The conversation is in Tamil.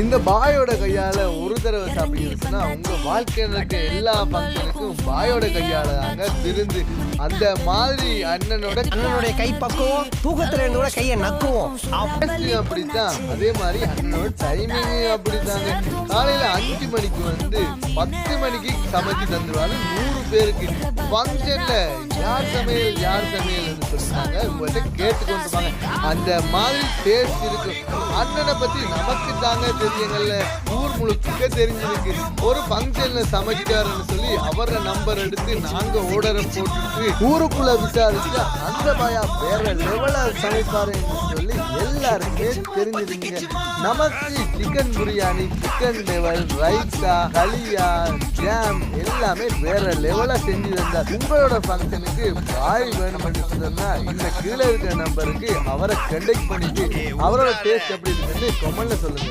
இந்த பாயோட கையால ஒரு தடவை சாப்பிட்டீங்கன்னா உங்க வாழ்க்கையில் இருக்க எல்லா ஃபங்க்ஷனுக்கும் பாயோட கையால தாங்க விருந்து. அந்த மாதிரி அண்ணனோட அண்ணனுடைய கை பக்குவோம் தூக்கத்துல இருந்து கூட கையை நக்குவோம். அப்படித்தான். அதே மாதிரி அண்ணனோட டைமிங் அப்படித்தாங்க. காலையில அஞ்சு மணிக்கு வந்து பத்து மணிக்கு சமைச்சு தந்துருவாங்க நூறு பேருக்கு. ஃபங்க்ஷன்ல யார் சமையல் யார் சமையல்னு சொல்லிட்டாங்க உங்கள்கிட்ட கேட்டுக்கொண்டு வாங்க. அந்த மாதிரி டேஸ்ட் இருக்கும். அண்ணனை பத்தி நமக்கு தாங்க தெரியுங்கல்ல ஊர் முழுக்க தெரிஞ்சிருக்கு. ஒரு ஃபங்க்ஷன்ல சமைக்கிறாருன்னு சொல்லி அவர நம்பர் எடுத்து நாங்க ஓடரை போட்டுட்டு ஊருக்குள்ள விசாரிச்சு அந்த பயா வேற லெவல சமைப்பாருன்னு சொல்லி எல்லாருக்குமே தெரிஞ்சிருக்கீங்க. நமக்கு chicken biryani chicken level raita களியா jam எல்லாமே வேற லெவலா செஞ்சு தந்தார் உங்களோட ஃபங்க்ஷனுக்கு பாய் வேணும்னு சொன்னா இந்த கீழே இருக்கிற நம்பருக்கு அவரை கண்டெக்ட் பண்ணிட்டு அவரோட டேஸ்ட் எப்படி இருக்குன்னு கமெண்ட்ல சொல்லுங்க.